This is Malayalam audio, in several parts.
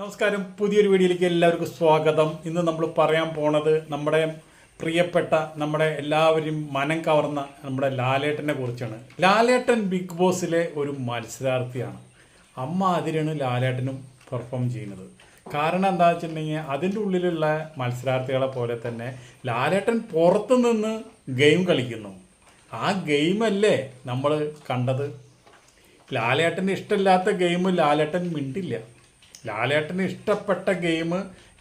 നമസ്കാരം. പുതിയൊരു വീഡിയോയിലേക്ക് എല്ലാവർക്കും സ്വാഗതം. ഇന്ന് നമ്മൾ പറയാൻ പോണത് നമ്മുടെ പ്രിയപ്പെട്ട നമ്മുടെ എല്ലാവരും മനം കവർന്ന നമ്മുടെ ലാലേട്ടനെ കുറിച്ചാണ്. ലാലേട്ടൻ ബിഗ് ബോസിലെ ഒരു മത്സരാർത്ഥിയാണ്. അമ്മ അതിരാണ് ലാലേട്ടനും പെർഫോം ചെയ്യുന്നത്. കാരണം എന്താ വെച്ചിട്ടുണ്ടെങ്കിൽ അതിന്റെ ഉള്ളിലുള്ള മത്സരാർത്ഥികളെ പോലെ തന്നെ ലാലേട്ടൻ പുറത്തു നിന്ന് ഗെയിം കളിക്കുന്നു. ആ ഗെയിമല്ലേ നമ്മൾ കണ്ടത്? ലാലേട്ടന് ഇഷ്ടമില്ലാത്ത ഗെയിം ലാലേട്ടൻ മിണ്ടില്ല. ലാലേട്ടന് ഇഷ്ടപ്പെട്ട ഗെയിം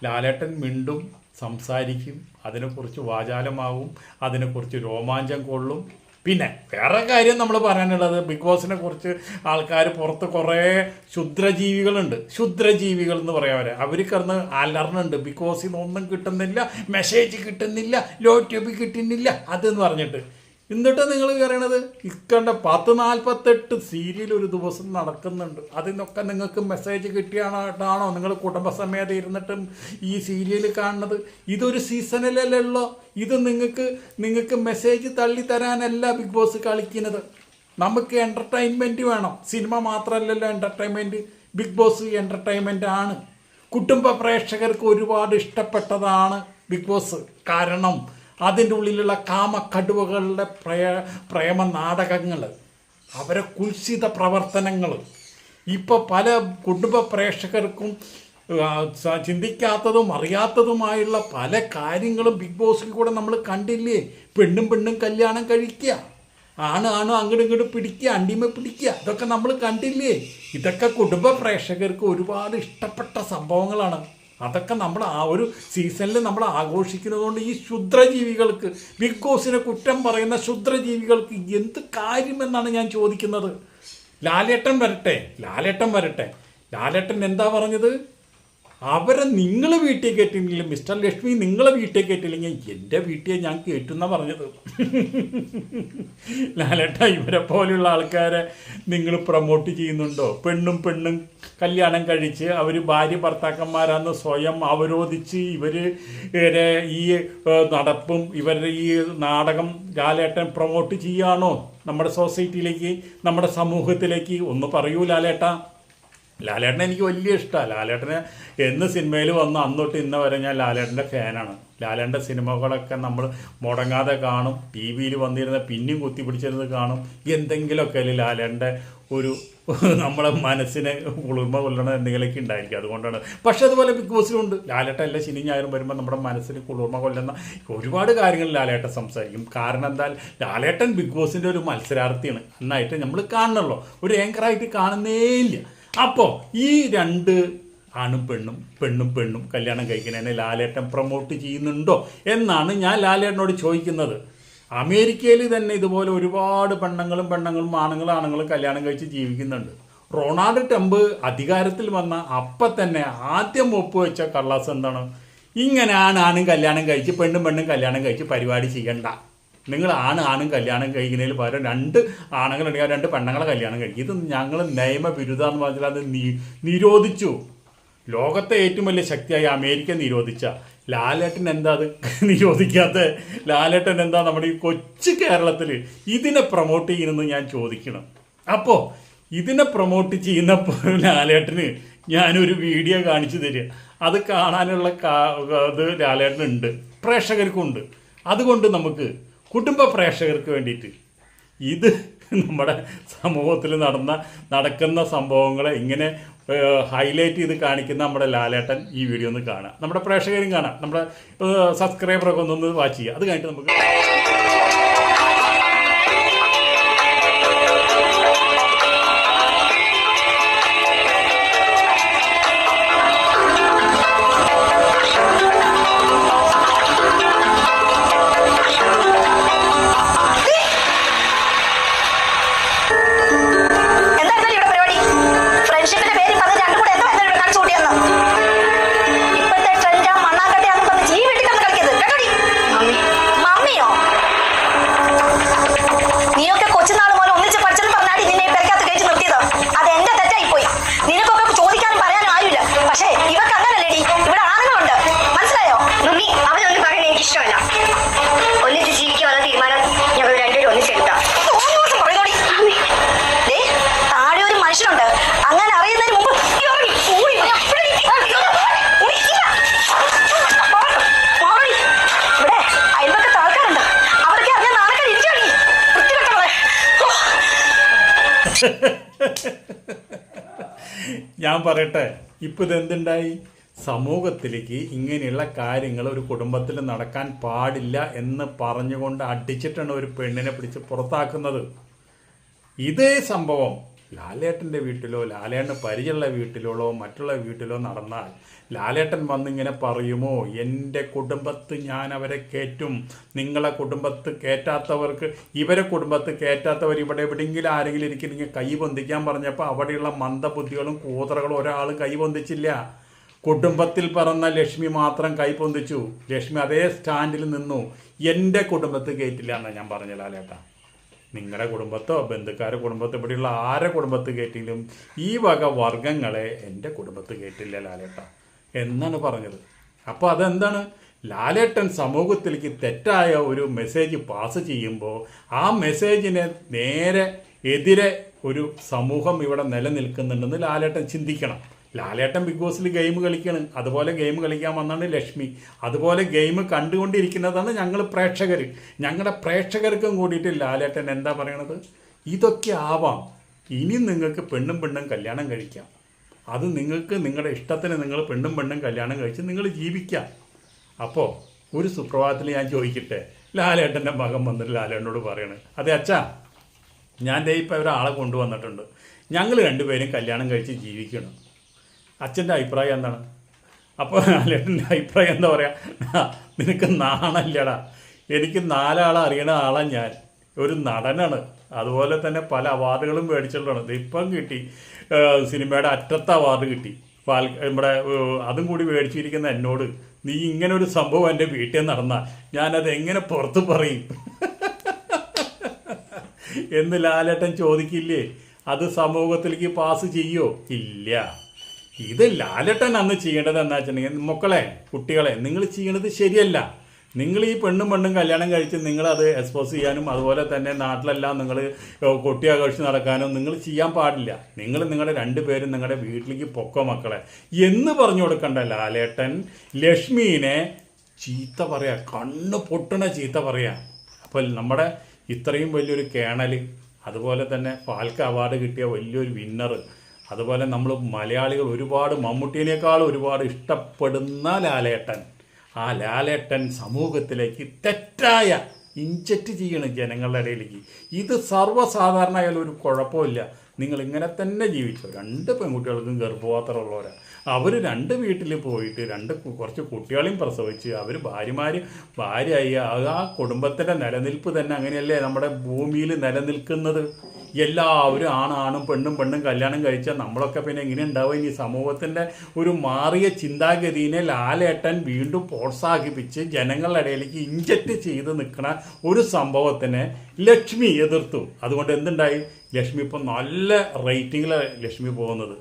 ലാലേട്ടൻ മിണ്ടും സംസാരിക്കും അതിനെക്കുറിച്ച് വാചാലമാവും അതിനെക്കുറിച്ച് രോമാഞ്ചം കൊള്ളും. പിന്നെ വേറെ കാര്യം നമ്മൾ പറയാനുള്ളത് ബിഗ് ബോസിനെ കുറിച്ച് ആൾക്കാർ പുറത്ത് കുറേ ക്ഷുദ്രജീവികളുണ്ട്. ക്ഷുദ്രജീവികൾ എന്ന് പറയാവരെ അവർ കിടന്ന് അലർന്നുണ്ട്. ബിഗ് ബോസിൽ നിന്ന് ഒന്നും കിട്ടുന്നില്ല മെസ്സേജ് കിട്ടുന്നില്ല ലോ ട്യൂബ് കിട്ടുന്നില്ല അതെന്ന് പറഞ്ഞിട്ട്. എന്നിട്ട് നിങ്ങൾ പറയണത് ഇക്കണ്ട പത്ത് നാൽപ്പത്തെട്ട് സീരിയൽ ഒരു ദിവസം നടക്കുന്നുണ്ട്. അതിനൊക്കെ നിങ്ങൾക്ക് മെസ്സേജ് കിട്ടിയാണോ നിങ്ങൾ കുടുംബസമേതം ഇരുന്നിട്ടും ഈ സീരിയൽ കാണുന്നത്? ഇതൊരു സീസണിലല്ലോ ഇത് നിങ്ങൾക്ക് നിങ്ങൾക്ക് മെസ്സേജ് തള്ളി തരാനല്ല ബിഗ് ബോസ് കളിക്കുന്നത്. നമുക്ക് എന്റർടൈൻമെന്റ് വേണം. സിനിമ മാത്രമല്ലല്ലോ എന്റർടൈൻമെന്റ് ബിഗ് ബോസ് എന്റർടൈൻമെന്റ് ആണ്. കുടുംബ പ്രേക്ഷകർക്ക് ഒരുപാട് ഇഷ്ടപ്പെട്ടതാണ് ബിഗ് ബോസ് കാരണം അതിന്റെ ഉള്ളിലുള്ള കാമ കടുവകളുടെ പ്രയ പ്രേമ നാടകങ്ങൾ അവരെ കുൽസിത പ്രവർത്തനങ്ങൾ ഇപ്പോൾ പല കുടുംബ പ്രേക്ഷകർക്കും ചിന്തിക്കാത്തതും അറിയാത്തതുമായുള്ള പല കാര്യങ്ങളും ബിഗ് ബോസിൽ കൂടെ നമ്മൾ കണ്ടില്ലേ? പെണ്ണും പെണ്ണും കല്യാണം കഴിക്കുക. ആണ് ആണ് അങ്ങോട്ടും ഇങ്ങോട്ടും പിടിക്കുക അണ്ടിമ പിടിക്കുക. ഇതൊക്കെ നമ്മൾ കണ്ടില്ലേ? ഇതൊക്കെ കുടുംബ പ്രേക്ഷകർക്ക് ഒരുപാട് ഇഷ്ടപ്പെട്ട സംഭവങ്ങളാണ്. അതൊക്കെ നമ്മൾ ആ ഒരു സീസണിൽ നമ്മൾ ആഘോഷിക്കുന്നതുകൊണ്ട് ഈ ക്ഷുദ്രജീവികൾക്ക് ബിഗ് ബോസിനെ കുറ്റം പറയുന്ന ക്ഷുദ്രജീവികൾക്ക് എന്ത് കാര്യമെന്നാണ് ഞാൻ ചോദിക്കുന്നത്? ലാലേട്ടൻ വരട്ടെ ലാലേട്ടൻ വരട്ടെ. ലാലേട്ടൻ എന്താ പറഞ്ഞത്? അവരെ നിങ്ങൾ വീട്ടിൽ കയറ്റിയില്ലെങ്കിൽ മിസ്റ്റർ ലക്ഷ്മി നിങ്ങളെ വീട്ടിൽ കയറ്റില്ലെങ്കിൽ എന്റെ വീട്ടിൽ ഞാൻ കയറ്റുന്ന പറഞ്ഞത്. ലാലേട്ട ഇവരെ പോലെയുള്ള ആൾക്കാരെ നിങ്ങൾ പ്രൊമോട്ട് ചെയ്യുന്നുണ്ടോ? പെണ്ണും പെണ്ണും കല്യാണം കഴിച്ച് അവർ ഭാര്യ ഭർത്താക്കന്മാരാന്ന് സ്വയം അവരോധിച്ച് ഇവർ ഈ നടപ്പും ഇവരുടെ ഈ നാടകം ലാലേട്ടൻ പ്രൊമോട്ട് ചെയ്യുകയാണോ നമ്മുടെ സൊസൈറ്റിയിലേക്ക് നമ്മുടെ സമൂഹത്തിലേക്ക് ഒന്ന് പറയൂ ലാലേട്ട. ലാലേട്ടനെ എനിക്ക് വലിയ ഇഷ്ടമാണ് ലാലേട്ടനെ എന്ന് സിനിമയിൽ വന്ന് അന്നൊട്ട് ഇന്ന വരെ ഞാൻ ലാലേട്ടന്റെ ഫാനാണ്. ലാലേട്ടന്റെ സിനിമകളൊക്കെ നമ്മൾ മുടങ്ങാതെ കാണും ടി വിയിൽ വന്നിരുന്ന പിന്നെയും കുത്തിപ്പിടിച്ചിരുന്ന് കാണും. എന്തെങ്കിലുമൊക്കെ അല്ലെങ്കിൽ ലാലേട്ടന്റെ ഒരു നമ്മളെ മനസ്സിനെ കുളിർമ കൊല്ലണ എന്തെങ്കിലുമൊക്കെ ഉണ്ടായിരിക്കും. അതുകൊണ്ടാണ്. പക്ഷെ അതുപോലെ ബിഗ് ബോസിലുണ്ട് ലാലേട്ടൻ എല്ലാ ശനി ഞായറും വരുമ്പോൾ നമ്മുടെ മനസ്സിന് കുളിർമ കൊല്ലുന്ന ഒരുപാട് കാര്യങ്ങൾ ലാലേട്ടൻ സംസാരിക്കും. കാരണം എന്താ? ലാലേട്ടൻ ബിഗ് ബോസിന്റെ ഒരു മത്സരാർത്ഥിയാണ്. എന്നായിട്ട് നമ്മൾ കാണണല്ലോ. ഒരു ഏങ്കറായിട്ട് കാണുന്നേ ഇല്ല. അപ്പോൾ ഈ രണ്ട് ആണും പെണ്ണും പെണ്ണും പെണ്ണും കല്യാണം കഴിക്കുന്നതിനെ ലാലേട്ടൻ പ്രൊമോട്ട് ചെയ്യുന്നുണ്ടോ എന്നാണ് ഞാൻ ലാലേട്ടനോട് ചോദിക്കുന്നത്. അമേരിക്കയിൽ തന്നെ ഇതുപോലെ ഒരുപാട് പെണ്ണുങ്ങളും പെണ്ണുങ്ങളും ആണുങ്ങളും ആണുങ്ങളും കല്യാണം കഴിച്ച് ജീവിക്കുന്നുണ്ട്. റൊണാൾഡ് ട്രംപ് അധികാരത്തിൽ വന്ന അപ്പം തന്നെ ആദ്യം ഒപ്പുവെച്ച കള്ളാസ് എന്താണ്? ഇങ്ങനെ ആണ് ആണും കല്യാണം കഴിച്ച് പെണ്ണും പെണ്ണും കല്യാണം കഴിച്ച് പരിപാടി ചെയ്യണ്ട. നിങ്ങൾ ആണ് ആണും കല്യാണം കഴിക്കുന്നതിൽ പകരം രണ്ട് ആണുങ്ങളുണ്ടെങ്കിൽ രണ്ട് പെണ്ണുങ്ങളെ കല്യാണം കഴിക്കും. ഇത് ഞങ്ങൾ നിയമവിരുദ്ധ എന്ന് പറഞ്ഞാൽ അത് നിരോധിച്ചു. ലോകത്തെ ഏറ്റവും വലിയ ശക്തിയായി അമേരിക്ക നിരോധിച്ച. ലാലേട്ടൻ എന്താ അത് നിരോധിക്കാത്ത? ലാലേട്ടൻ എന്താ നമ്മുടെ ഈ കൊച്ചു കേരളത്തിൽ ഇതിനെ പ്രൊമോട്ട് ചെയ്യുന്നെന്ന് ഞാൻ ചോദിക്കണം. അപ്പോൾ ഇതിനെ പ്രൊമോട്ട് ചെയ്യുന്ന ലാലേട്ടന് ഞാനൊരു വീഡിയോ കാണിച്ചു തരിക. അത് കാണാനുള്ള കാ- ഇത് ലാലേട്ടനുണ്ട്. പ്രേക്ഷകർക്കുണ്ട്. അതുകൊണ്ട് നമുക്ക് കുടുംബ പ്രേക്ഷകർക്ക് വേണ്ടിയിട്ട്. ഇത് നമ്മുടെ സമൂഹത്തിൽ നടന്ന നടക്കുന്ന സംഭവങ്ങളെ ഇങ്ങനെ ഹൈലൈറ്റ് ചെയ്ത് കാണിക്കുന്ന നമ്മുടെ ലാലേട്ടൻ ഈ വീഡിയോ ഒന്ന് കാണാം. നമ്മുടെ പ്രേക്ഷകരും കാണാം. നമ്മുടെ സബ്സ്ക്രൈബറൊക്കെ ഒന്നൊന്ന് വാച്ച് ചെയ്യുക അത് കഴിഞ്ഞിട്ട് നമുക്ക് ഞാൻ പറയട്ടെ ഇപ്പൊ ഇതെന്തുണ്ടായി സമൂഹത്തിലേക്ക് ഇങ്ങനെയുള്ള കാര്യങ്ങൾ ഒരു കുടുംബത്തിൽ നടക്കാൻ പാടില്ല എന്ന് പറഞ്ഞുകൊണ്ട് അടിച്ചിട്ടാണ് ഒരു പെണ്ണിനെ പിടിച്ച് പുറത്താക്കുന്നത്. ഇതേ സംഭവം ലാലേട്ടന്റെ വീട്ടിലോ ലാലേട്ടൻ പരിചയമുള്ള വീട്ടിലോ മറ്റുള്ള വീട്ടിലോ നടന്നാൽ ലാലേട്ടൻ വന്നിങ്ങനെ പറയുമോ എന്റെ കുടുംബത്ത് ഞാൻ അവരെ കയറ്റും നിങ്ങളെ കുടുംബത്ത് കയറ്റാത്തവർക്ക് ഇവരെ കുടുംബത്ത് കയറ്റാത്തവർ ഇവിടെ എവിടെയെങ്കിലും ആരെങ്കിലും ഇരിക്കുന്നെങ്കിൽ കൈ പൊന്തിക്കാൻ പറഞ്ഞപ്പോൾ അവിടെയുള്ള മന്ദബുദ്ധികളും കൂതറകളും ഒരാളും കൈ പൊന്തിച്ചില്ല. കുടുംബത്തിൽ പറന്ന ലക്ഷ്മി മാത്രം കൈപൊന്തിച്ചു ലക്ഷ്മി അതേ സ്റ്റാൻഡിൽ നിന്നു. എന്റെ കുടുംബത്ത് കയറ്റില്ല എന്നാണ് ഞാൻ പറഞ്ഞ ലാലേട്ടാ. നിങ്ങളുടെ കുടുംബത്തോ ബന്ധുക്കാരെ കുടുംബത്തോ ഇവിടെയുള്ള ആരെ കുടുംബത്ത് കയറ്റിയിലും ഈ വക വർഗങ്ങളെ എന്റെ കുടുംബത്ത് കയറ്റില്ല ലാലേട്ട. എന്നാണ് പറഞ്ഞത്. അപ്പോൾ അതെന്താണ്? ലാലേട്ടൻ സമൂഹത്തിലേക്ക് തെറ്റായ ഒരു മെസ്സേജ് പാസ് ചെയ്യുമ്പോൾ ആ മെസ്സേജിനെ നേരെ എതിരെ ഒരു സമൂഹം ഇവിടെ നിലനിൽക്കുന്നുണ്ടെന്ന് ലാലേട്ടൻ ചിന്തിക്കണം. ലാലേട്ടൻ ബിഗ് ബോസിൽ ഗെയിം കളിക്കണം. അതുപോലെ ഗെയിം കളിക്കാൻ വന്നാണ് ലക്ഷ്മി. അതുപോലെ ഗെയിം കണ്ടുകൊണ്ടിരിക്കുന്നതാണ് ഞങ്ങൾ പ്രേക്ഷകർ ഞങ്ങളുടെ പ്രേക്ഷകർക്കും കൂടിയിട്ട് ലാലേട്ടൻ എന്താ പറയണത്? ഇതൊക്കെ ആവാം. ഇനി നിങ്ങൾക്ക് പെണ്ണും പെണ്ണും കല്യാണം കഴിക്കാം. അത് നിങ്ങൾക്ക് നിങ്ങളുടെ ഇഷ്ടത്തിന് നിങ്ങൾ പെണ്ണും പെണ്ണും കല്യാണം കഴിച്ച് നിങ്ങൾ ജീവിക്കാം. അപ്പോൾ ഒരു സുപ്രഭാതത്തിൽ ഞാൻ ചോദിക്കട്ടെ? ലാലേട്ടന്റെ മകൻ വന്നിട്ട് ലാലേട്ടനോട് പറയണ്. അതെ അച്ഛാ ഞാൻ ദേ ഇപ്പം ഒരാളെ കൊണ്ടുവന്നിട്ടുണ്ട്. ഞങ്ങൾ രണ്ടുപേരും കല്യാണം കഴിച്ച് ജീവിക്കണം. അച്ഛന്റെ അഭിപ്രായം എന്താണ്? അപ്പോൾ ലാലേട്ടന്റെ അഭിപ്രായം എന്താ പറയുക നിനക്ക് നാണല്ലടാ. എനിക്ക് നാലാളെ അറിയണ ആളാണ് ഞാൻ. ഒരു നടനാണ്. അതുപോലെ തന്നെ പല അവാർഡുകളും മേടിച്ചിട്ടുള്ളതാണ്. ഇപ്പം കിട്ടി സിനിമയുടെ അറ്റത്തെ അവാർഡ് കിട്ടി. നമ്മുടെ അതും കൂടി മേടിച്ചിരിക്കുന്ന എന്നോട് നീ ഇങ്ങനെ ഒരു സംഭവം എന്റെ വീട്ടിൽ നടന്നാൽ ഞാനത് എങ്ങനെ പുറത്ത് പറയും? എന്ന് ലാലേട്ടൻ ചോദിക്കില്ലേ? അത് സമൂഹത്തിലേക്ക് പാസ് ചെയ്യോ? ഇല്ല. ഇത് ലാലട്ടൻ അന്ന് ചെയ്യേണ്ടത് എന്താ വെച്ചിട്ടുണ്ടെങ്കിൽ മക്കളെ കുട്ടികളെ നിങ്ങൾ ചെയ്യണത് ശരിയല്ല. നിങ്ങൾ ഈ പെണ്ണും പെണ്ണും കല്യാണം കഴിച്ച് നിങ്ങളത് എക്സ്പോസ് ചെയ്യാനും അതുപോലെ തന്നെ നാട്ടിലെല്ലാം നിങ്ങൾ കൊട്ടിയാഘോഷിച്ച് നടക്കാനും നിങ്ങൾ ചെയ്യാൻ പാടില്ല. നിങ്ങൾ നിങ്ങളുടെ രണ്ടുപേരും നിങ്ങളുടെ വീട്ടിലേക്ക് പൊക്കോ മക്കളെ. എന്ന് പറഞ്ഞു കൊടുക്കണ്ട ലാലേട്ടൻ ലക്ഷ്മീനെ ചീത്ത പറയാ കണ്ണ് പൊട്ടണ ചീത്ത പറയാ. അപ്പോൾ നമ്മുടെ ഇത്രയും വലിയൊരു കേണൽ അതുപോലെ തന്നെ ഫാൽക്ക അവാർഡ് കിട്ടിയ വലിയൊരു വിന്നർ അതുപോലെ നമ്മൾ മലയാളികൾ ഒരുപാട് മമ്മൂട്ടിയേക്കാൾ ഒരുപാട് ഇഷ്ടപ്പെടുന്ന ലാലേട്ടൻ. ആ ലാലേട്ടൻ സമൂഹത്തിലേക്ക് തെറ്റായ ഇഞ്ചക്റ്റ് ചെയ്യണം ജനങ്ങളുടെ ഇടയിലേക്ക്. ഇത് സർവസാധാരണ ആയാലും ഒരു കുഴപ്പമില്ല. നിങ്ങൾ ഇങ്ങനെ തന്നെ ജീവിച്ചു. രണ്ട് പെൺകുട്ടികൾക്കും ഗർഭപാത്രമുള്ളവരാണ് അവർ രണ്ട് വീട്ടിൽ പോയിട്ട് രണ്ട് കുറച്ച് കുട്ടികളെയും പ്രസവിച്ച് അവർ ഭാര്യമാർ ഭാര്യയായി. ആ കുടുംബത്തിന്റെ നിലനിൽപ്പ് തന്നെ അങ്ങനെയല്ലേ നമ്മുടെ ഭൂമിയിൽ നിലനിൽക്കുന്നത്? എല്ലാവരും ആണാണും പെണ്ണും പെണ്ണും കല്യാണം കഴിച്ചാൽ നമ്മളൊക്കെ പിന്നെ എങ്ങനെ ഉണ്ടാവും? ഇനി സമൂഹത്തിന്റെ ഒരു മാറിയ ചിന്താഗതിനെ ലാലേട്ടൻ വീണ്ടും പ്രോത്സാഹിപ്പിച്ച് ജനങ്ങളുടെ ഇടയിലേക്ക് ഇഞ്ചക്റ്റ് ചെയ്ത് നിൽക്കുന്ന ഒരു സംഭവത്തിനെ ലക്ഷ്മി എതിർത്തു. അതുകൊണ്ട് എന്തുണ്ടായി? ലക്ഷ്മി ഇപ്പം നല്ല റേറ്റിങ്ങിലാണ് ലക്ഷ്മി പോകുന്നത്.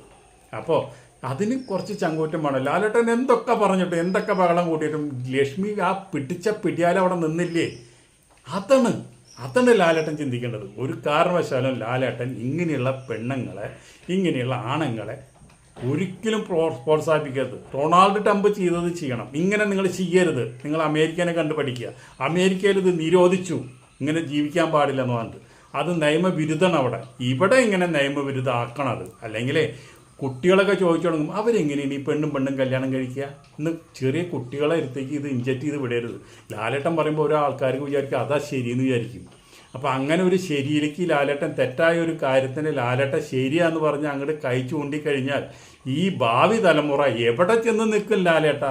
അപ്പോൾ അതിന് കുറച്ച് ചങ്കൂറ്റം വേണം. ലാലേട്ടൻ എന്തൊക്കെ പറഞ്ഞിട്ട് എന്തൊക്കെ ബഹളം കൂട്ടിയിട്ടും ലക്ഷ്മി ആ പിടിച്ച പിടിയാലവിടെ നിന്നില്ലേ? അതാണ് അതാണ് ലാലേട്ടൻ ചിന്തിക്കേണ്ടത്. ഒരു കാരണവശാലും ലാലേട്ടൻ ഇങ്ങനെയുള്ള പെണ്ണുങ്ങളെ ഇങ്ങനെയുള്ള ആണുങ്ങളെ ഒരിക്കലും പ്രോ പ്രോത്സാഹിപ്പിക്കരുത്. റൊണാൾഡ് ട്രംപ് ചെയ്തത് ചെയ്യണം. ഇങ്ങനെ നിങ്ങൾ ചെയ്യരുത്. നിങ്ങൾ അമേരിക്കനെ കണ്ടു പഠിക്കുക. അമേരിക്കയിൽ ഇത് നിരോധിച്ചു. ഇങ്ങനെ ജീവിക്കാൻ പാടില്ല എന്ന് പറഞ്ഞിട്ട്. അത് നിയമവിരുദ്ധമാണ് അവിടെ ഇവിടെ ഇങ്ങനെ നിയമവിരുദ്ധമാക്കണത്. അത് അല്ലെങ്കിൽ കുട്ടികളൊക്കെ ചോദിച്ചു തുടങ്ങും അവരെങ്ങനെയാണ് ഈ പെണ്ണും പെണ്ണും കല്യാണം കഴിക്കുക? ഇന്ന് ചെറിയ കുട്ടികളെ അടുത്തേക്ക് ഇത് ഇഞ്ചക്ട് ചെയ്ത് വിടരുത്. ലാലേട്ടൻ പറയുമ്പോൾ ഓരോ ആൾക്കാർക്ക് വിചാരിക്കും അതാ ശരിയെന്ന് വിചാരിക്കും. അപ്പോൾ അങ്ങനെ ഒരു ശരിയിലേക്ക് ലാലേട്ടൻ തെറ്റായ ഒരു കാര്യത്തിന് ലാലേട്ടൻ ശരിയാന്ന് പറഞ്ഞ് അങ്ങോട്ട് കൈ ചൂണ്ടിക്കഴിഞ്ഞാൽ ഈ ഭാവി തലമുറ എവിടെ ചെന്ന് നിൽക്കും ലാലേട്ട?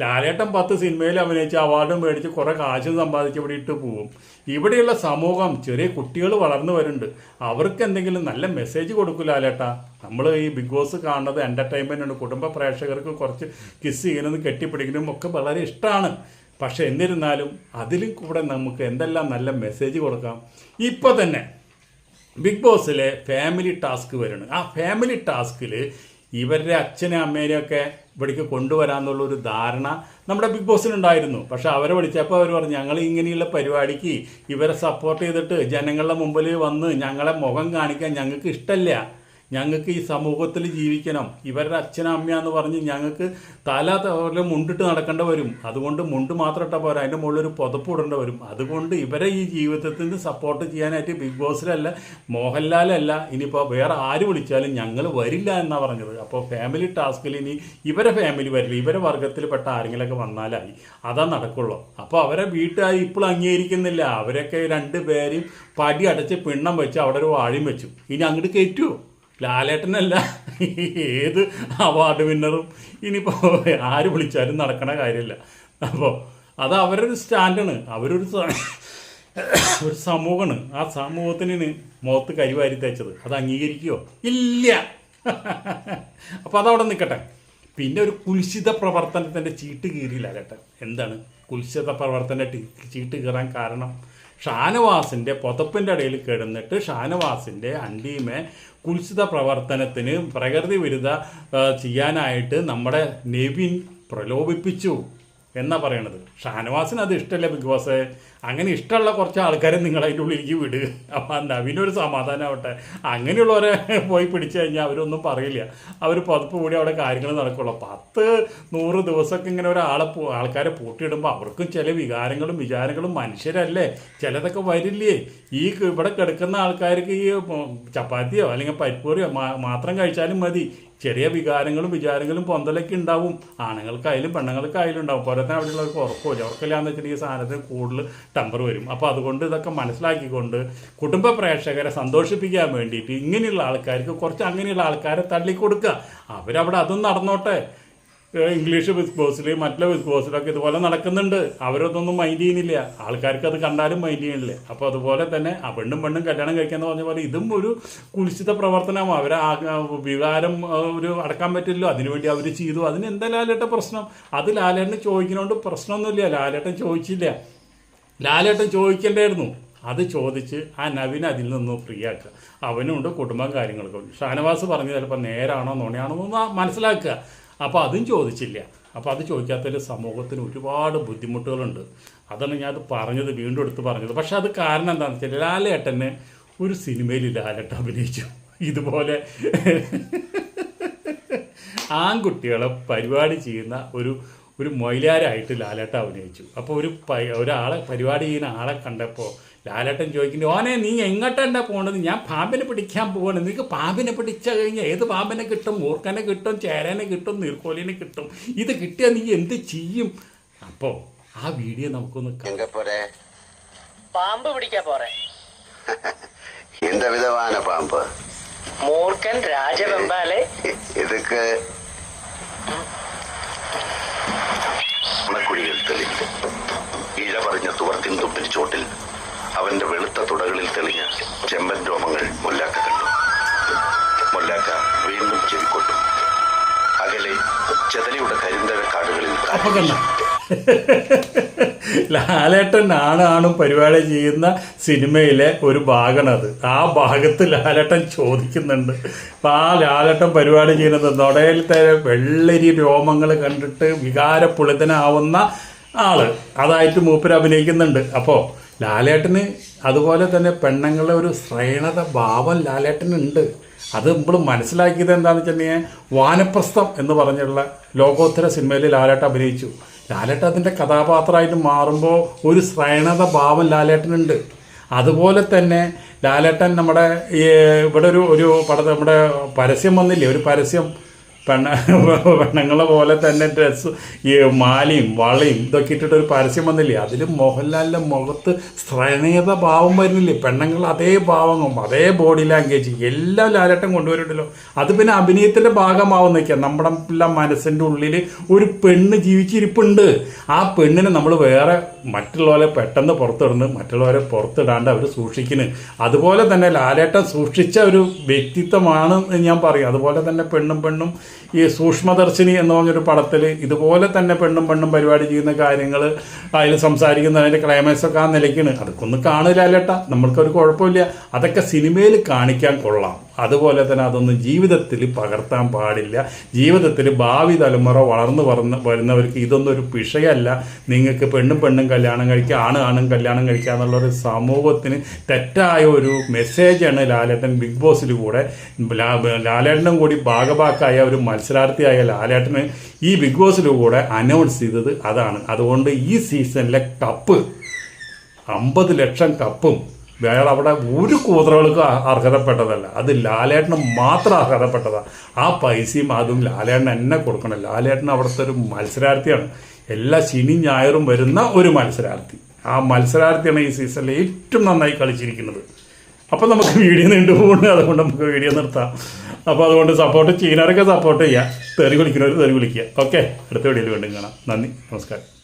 ലാലേട്ടൻ പത്ത് സിനിമയിൽ അഭിനയിച്ച് അവാർഡും മേടിച്ച് കുറേ കാശും സമ്പാദിച്ച് ഇവിടെ ഇട്ട് പോവും. ഇവിടെയുള്ള സമൂഹം ചെറിയ കുട്ടികൾ വളർന്നു വരുന്നുണ്ട്. അവർക്ക് എന്തെങ്കിലും നല്ല മെസ്സേജ് കൊടുക്കൂ ലാലേട്ട. നമ്മൾ ഈ ബിഗ് ബോസ് കാണുന്നത് എന്റർടൈൻമെന്റ് ഉണ്ട് കുടുംബ പ്രേക്ഷകർക്ക് കുറച്ച് കിസ് ചെയ്യുന്നതും കെട്ടിപ്പിടിക്കുന്നതും ഒക്കെ വളരെ ഇഷ്ടമാണ്. പക്ഷെ എന്നിരുന്നാലും അതിലും കൂടെ നമുക്ക് എന്തെല്ലാം നല്ല മെസ്സേജ് കൊടുക്കാം? ഇപ്പോൾ തന്നെ ബിഗ് ബോസിലെ ഫാമിലി ടാസ്ക് വരുന്നു. ആ ഫാമിലി ടാസ്കിൽ ഇവരുടെ അച്ഛനെ അമ്മേനെയും ഒക്കെ ഇവിടേക്ക് കൊണ്ടുവരാമെന്നുള്ളൊരു ധാരണ നമ്മുടെ ബിഗ് ബോസിനുണ്ടായിരുന്നു പക്ഷെ അവരെ വിളിച്ചപ്പോൾ അവർ പറഞ്ഞു ഞങ്ങൾ ഇങ്ങനെയുള്ള പരിപാടിക്ക് ഇവരെ സപ്പോർട്ട് ചെയ്തിട്ട് ജനങ്ങളുടെ മുമ്പിൽ വന്ന് ഞങ്ങളെ മുഖം കാണിക്കാൻ ഞങ്ങൾക്ക് ഇഷ്ടമല്ല ഞങ്ങൾക്ക് ഈ സമൂഹത്തിൽ ജീവിക്കണം. ഇവരുടെ അച്ഛനും എന്ന് പറഞ്ഞ് ഞങ്ങൾക്ക് തല പോലെ മുണ്ടിട്ട് നടക്കേണ്ട വരും. അതുകൊണ്ട് മുണ്ട് മാത്രം ഇട്ടാൽ പോരാ. അതിന്റെ മുകളിൽ ഒരു പുതപ്പ് ഇടേണ്ടി വരും. അതുകൊണ്ട് ഇവരെ ഈ ജീവിതത്തിൽ നിന്ന് സപ്പോർട്ട് ചെയ്യാനായിട്ട് ബിഗ് ബോസിലല്ല മോഹൻലാലല്ല ഇനിയിപ്പോൾ വേറെ ആര് വിളിച്ചാലും ഞങ്ങൾ വരില്ല എന്നാണ് പറഞ്ഞത്. അപ്പോൾ ഫാമിലി ടാസ്കിൽ ഇനി ഇവരെ ഫാമിലി വരില്ല. ഇവരെ വർഗത്തിൽപ്പെട്ട ആരെങ്കിലുമൊക്കെ വന്നാലായി. അതാ നടക്കുള്ളൂ. അപ്പോൾ അവരെ വീട്ടുകാർ ഇപ്പോഴും അംഗീകരിക്കുന്നില്ല. അവരൊക്കെ രണ്ട് പേരെയും പടി അടച്ച് പിണ്ണം വെച്ച് അവിടെ ഒരു വാഴയും വെച്ചു. ഇനി അങ്ങോട്ട് കയറ്റുമോ ലാലേട്ടനല്ല ഏത് അവാർഡ് വിന്നറും ഇനിയിപ്പോൾ ആര് വിളിച്ചാലും നടക്കണ കാര്യമില്ല. അപ്പോൾ അത് അവരൊരു സ്റ്റാൻഡാണ് അവരൊരു ഒരു സമൂഹമാണ്. ആ സമൂഹത്തിന് മുഖത്ത് കരിവാരി തേച്ചത്. അത് അംഗീകരിക്കുമോ ഇല്ല. അപ്പോൾ അതവിടെ നിൽക്കട്ടെ പിന്നെ ഒരു കുൽസിത പ്രവർത്തനത്തിന്റെ ചീട്ട് കീറിയില്ല കേട്ടോ എന്താണ്? കുൽസിത പ്രവർത്തന ചീട്ട് കീറാൻ കാരണം? ഷാനവാസിന്റെ പുതപ്പിന്റെ ഇടയിൽ കിടന്നിട്ട് ഷാനവാസിന്റെ അന്തിമ കുൽസിത പ്രവർത്തനത്തിന് പ്രകൃതി വിരുദ്ധ ചെയ്യാനായിട്ട് നമ്മുടെ നെവിൻ പ്രലോഭിപ്പിച്ചു എന്നാ പറയണത്. ഷാനവാസിന് അത് ഇഷ്ടമല്ല ബിഗ് ബോസ്? അങ്ങനെ ഇഷ്ടമുള്ള കുറച്ച് ആൾക്കാരെ നിങ്ങൾ അതിന്റെ ഉള്ളിലേക്ക് വിടുക അപ്പം നവീനൊരു സമാധാനമാവട്ടെ അങ്ങനെയുള്ളവരെ പോയി പിടിച്ചു കഴിഞ്ഞാൽ അവരൊന്നും പറയില്ല. അവർ പതുപ്പ് കൂടി അവിടെ കാര്യങ്ങൾ നടക്കുള്ളൂ. പത്ത് നൂറ് ദിവസമൊക്കെ ഇങ്ങനെ ഒരാളെ ആൾക്കാരെ പൂട്ടിയിടുമ്പോൾ അവർക്കും ചില വികാരങ്ങളും വിചാരങ്ങളും മനുഷ്യരല്ലേ? ചിലതൊക്കെ വരില്ലേ? ഈ ഇവിടെ കിടക്കുന്ന ആൾക്കാർക്ക് ഈ ചപ്പാത്തിയോ അല്ലെങ്കിൽ പരിപ്പൂരിയോ മാത്രം കഴിച്ചാലും മതി. ചെറിയ വികാരങ്ങളും വിചാരങ്ങളും പൊന്തലൊക്കെ ഉണ്ടാവും. ആണുങ്ങൾക്കായാലും പെണ്ണുങ്ങൾക്കായാലും ഉണ്ടാവും പോരാത്ത അവിടെയുള്ളവർക്ക് ഉറപ്പില്ല എന്ന് വെച്ചിട്ടുണ്ടെങ്കിൽ ഈ സാധനത്തിന് കൂടുതൽ ടെമ്പർ വരും. അപ്പോൾ അതുകൊണ്ട് ഇതൊക്കെ മനസ്സിലാക്കിക്കൊണ്ട് കുടുംബ പ്രേക്ഷകരെ സന്തോഷിപ്പിക്കാൻ വേണ്ടിയിട്ട് ഇങ്ങനെയുള്ള ആൾക്കാർക്ക് കുറച്ച് അങ്ങനെയുള്ള ആൾക്കാരെ തള്ളിക്കൊടുക്കുക. അവരവിടെ അതും നടന്നോട്ടെ. ഇംഗ്ലീഷ് ബിഗ് ബോസിൽ മറ്റുള്ള ബിഗ് ബോസിലൊക്കെ ഇതുപോലെ നടക്കുന്നുണ്ട്. അവരതൊന്നും മൈൻഡ് ചെയ്യുന്നില്ല. ആൾക്കാർക്ക് അത് കണ്ടാലും മൈൻഡ് ചെയ്യുന്നില്ല. അപ്പോൾ അതുപോലെ തന്നെ ആ പെണ്ണും പെണ്ണും കല്യാണം കഴിക്കാന്ന് പറഞ്ഞ പോലെ ഇതും ഒരു കുലിശിത പ്രവർത്തനമാണ് അവരെ വികാരം ഒരു അടക്കാൻ പറ്റില്ലല്ലോ. അതിനുവേണ്ടി അവർ ചെയ്തു. അതിന് എന്താ ലാലേട്ട പ്രശ്നം? അത് ലാലേട്ടന് ചോദിക്കുന്നതുകൊണ്ട് പ്രശ്നമൊന്നുമില്ല. ലാലേട്ടൻ ചോദിച്ചില്ല. ലാലേട്ടൻ ചോദിക്കേണ്ടായിരുന്നു. അത് ചോദിച്ച് ആ നവീൻ അതിൽ നിന്ന് ഫ്രീ ആക്കുക അവനുണ്ട് കുടുംബം കാര്യങ്ങളൊക്കെ. ഷാനവാസ് പറഞ്ഞ് ചിലപ്പോൾ നേരാണോ നുണയാണോ എന്ന് മനസ്സിലാക്കുക. അപ്പോൾ അതും ചോദിച്ചില്ല. അപ്പോൾ അത് ചോദിക്കാത്തതിൽ സമൂഹത്തിന് ഒരുപാട് ബുദ്ധിമുട്ടുകളുണ്ട്. അതാണ് ഞാൻ അത് പറഞ്ഞത് വീണ്ടും എടുത്ത് പറഞ്ഞത്. പക്ഷേ അത് കാരണം എന്താണെന്ന് വെച്ചാൽ ലാലേട്ടന് ഒരു സിനിമയിൽ ലാലേട്ട അഭിനയിച്ചു. ഇതുപോലെ ആൺകുട്ടികളെ പരിപാടി ചെയ്യുന്ന ഒരു ഒരു മൊയിലാരായിട്ട് ലാലേട്ട അഭിനയിച്ചു. അപ്പോൾ ഒരു ഒരാളെ പരിപാടി ചെയ്യുന്ന ആളെ കണ്ടപ്പോൾ ലാലേട്ടൻ ചോദിക്കുന്നു ഓനെ നീ എങ്ങോട്ടാണ്ടാ പോകണത് ഞാൻ പാമ്പിനെ പിടിക്കാൻ പോവാണ്. നിനക്ക് പാമ്പിനെ പിടിച്ച കഴിഞ്ഞാൽ ഏത് പാമ്പിനെ കിട്ടും? മൂർക്കനെ കിട്ടും? ചേരനെ കിട്ടും? നീർക്കോലിനെ കിട്ടും? ഇത് കിട്ടിയാൽ നീ എന്ത് ചെയ്യും? അപ്പോ ആ വീഡിയോ നമുക്കൊന്ന് പാമ്പ് പിടിക്കാൻ പോറേ. എന്താ വിധമാണ് പാമ്പ്? മൂർഖൻ രാജവെമ്പാലെ. ഇതൊക്കെ കുഴികൾ പറഞ്ഞ തുവർത്തിൻ തൊട്ടിൽ ചോട്ടിൽ അവന്റെ വെളുത്ത തുടകളിൽ തെളിഞ്ഞ ചെമ്പൻ രോമങ്ങൾ മുല്ലാക്ക കണ്ടു. മുല്ലാക്ക വീണ്ടും ചെവിക്കൊട്ടു. അകലെ ചെതലയുടെ കരിന്തഴ കാടുകളിൽ ലാലേട്ടൻ ആണാണും പരിപാടി ചെയ്യുന്ന സിനിമയിലെ ഒരു ഭാഗമാണത് ആ ഭാഗത്ത് ലാലേട്ടൻ ചോദിക്കുന്നുണ്ട്. അപ്പം ആ ലാലേട്ടൻ പരിപാടി ചെയ്യുന്നത് നൊടയിലത്തെ വെള്ളരി രോമങ്ങൾ കണ്ടിട്ട് വികാരപുളിതനാവുന്ന ആൾ. അതായിട്ട് മൂപ്പര് അഭിനയിക്കുന്നുണ്ട്. അപ്പോൾ ലാലേട്ടന് അതുപോലെ തന്നെ പെണ്ണുങ്ങളുടെ ഒരു ശ്രേണത ഭാവം ലാലേട്ടനുണ്ട്. അത് നമ്മൾ മനസ്സിലാക്കിയത് എന്താണെന്ന് വെച്ചിട്ടുണ്ടെങ്കിൽ വാനപ്രസ്ഥം എന്ന് പറഞ്ഞുള്ള ലോകോത്തര സിനിമയിൽ ലാലേട്ട അഭിനയിച്ചു. ലാലേട്ട അതിന്റെ കഥാപാത്രമായിട്ട് മാറുമ്പോൾ ഒരു ശ്രേണത ഭാവം ലാലേട്ടനുണ്ട്. അതുപോലെ തന്നെ ലാലേട്ടൻ നമ്മുടെ ഇവിടെ ഒരു ഒരു പടത്തെ നമ്മുടെ പരസ്യം വന്നില്ലേ? ഒരു പരസ്യം പെണ്ണ പെണ്ണുങ്ങളെ പോലെ തന്നെ ഡ്രസ്സ് ഈ മാലയും വളയും ഇതൊക്കെ ഇട്ടിട്ട് ഒരു പരസ്യം വന്നില്ലേ? അതിൽ മോഹൻലാലിന്റെ മുഖത്ത് ശ്രേണീയത ഭാവം വരുന്നില്ലേ? പെണ്ണുങ്ങൾ അതേ ഭാവങ്ങളും അതേ ബോഡി ലാംഗ്വേജ് എല്ലാം ലാലട്ടം കൊണ്ടുവരുന്നുണ്ടല്ലോ. അത് പിന്നെ അഭിനയത്തിന്റെ ഭാഗമാവുന്നൊക്കെയാണ് നമ്മുടെ എല്ലാം മനസ്സിന്റെ ഉള്ളിൽ ഒരു പെണ്ണ് ജീവിച്ചിരിപ്പുണ്ട്. ആ പെണ്ണിനെ നമ്മൾ വേറെ മറ്റുള്ളവരെ പെട്ടെന്ന് പുറത്തിടുന്നു മറ്റുള്ളവരെ പുറത്തിടാണ്ട് അവർ സൂക്ഷിക്കുന്നു. അതുപോലെ തന്നെ ലാലേട്ടൻ സൂക്ഷിച്ച ഒരു വ്യക്തിത്വമാണ് ഞാൻ പറയും. അതുപോലെ തന്നെ പെണ്ണും പെണ്ണും ഈ സൂക്ഷ്മദർശിനി എന്ന് പറഞ്ഞൊരു പടത്തിൽ ഇതുപോലെ തന്നെ പെണ്ണും പെണ്ണും പരിപാടി ചെയ്യുന്ന കാര്യങ്ങൾ അതിൽ സംസാരിക്കുന്ന അതിന്റെ ക്ലൈമാക്സ് ഒക്കെ ആ നിലയ്ക്കാണ്. അതൊക്കെ ഒന്ന് കാണില്ല അല്ലേട്ടാ നമ്മൾക്കൊരു കുഴപ്പമില്ല. അതൊക്കെ സിനിമയിൽ കാണിക്കാൻ കൊള്ളാം. അതുപോലെ തന്നെ അതൊന്നും ജീവിതത്തിൽ പകർത്താൻ പാടില്ല. ജീവിതത്തിൽ ഭാവി തലമുറ വളർന്നു വളർന്ന് വരുന്നവർക്ക് ഇതൊന്നും ഒരു പിഷയല്ല. നിങ്ങൾക്ക് പെണ്ണും പെണ്ണും കല്യാണം കഴിക്കുക ആണ് ആണും കല്യാണം കഴിക്കുക എന്നുള്ള ഒരു സമൂഹത്തിന് തെറ്റായ ഒരു മെസ്സേജാണ് ലാലേട്ടൻ ബിഗ് ബോസിൽ കൂടെ. ലാലേട്ടനും കൂടി ഭാഗഭാക്കായ ഒരു മത്സരാർത്ഥിയായ ലാലേട്ടന് ഈ ബിഗ് ബോസിലൂടെ അനൗൺസ് ചെയ്തത് അതാണ്. അതുകൊണ്ട് ഈ സീസണിലെ കപ്പ് അമ്പത് ലക്ഷം കപ്പും വേറെ അവിടെ ഒരു കൂതറകൾക്കും അർഹതപ്പെട്ടതല്ല. അത് ലാലേട്ടന് മാത്രം അർഹതപ്പെട്ടതാണ് ആ പൈസയും അതും ലാലേട്ടൻ എന്നെ കൊടുക്കണം. ലാലേട്ടൻ അവിടുത്തെ ഒരു മത്സരാർത്ഥിയാണ്. എല്ലാ ശനി ഞായറും വരുന്ന ഒരു മത്സരാർത്ഥി. ആ മത്സരാർത്ഥിയാണ് ഈ സീസണിൽ ഏറ്റവും നന്നായി കളിച്ചിരിക്കുന്നത്. അപ്പം നമുക്ക് വീഡിയോ നീണ്ടു പോകുന്നുണ്ട് അതുകൊണ്ട് നമുക്ക് വീഡിയോ നിർത്താം. അപ്പോൾ അതുകൊണ്ട് സപ്പോർട്ട് ചെയ്യുന്നവരൊക്കെ സപ്പോർട്ട് ചെയ്യുക തെറി വിളിക്കുന്നവർ തെറി വിളിക്കുക. ഓക്കെ അടുത്ത വീഡിയോയിൽ വീണ്ടും കാണാം. നന്ദി. നമസ്കാരം.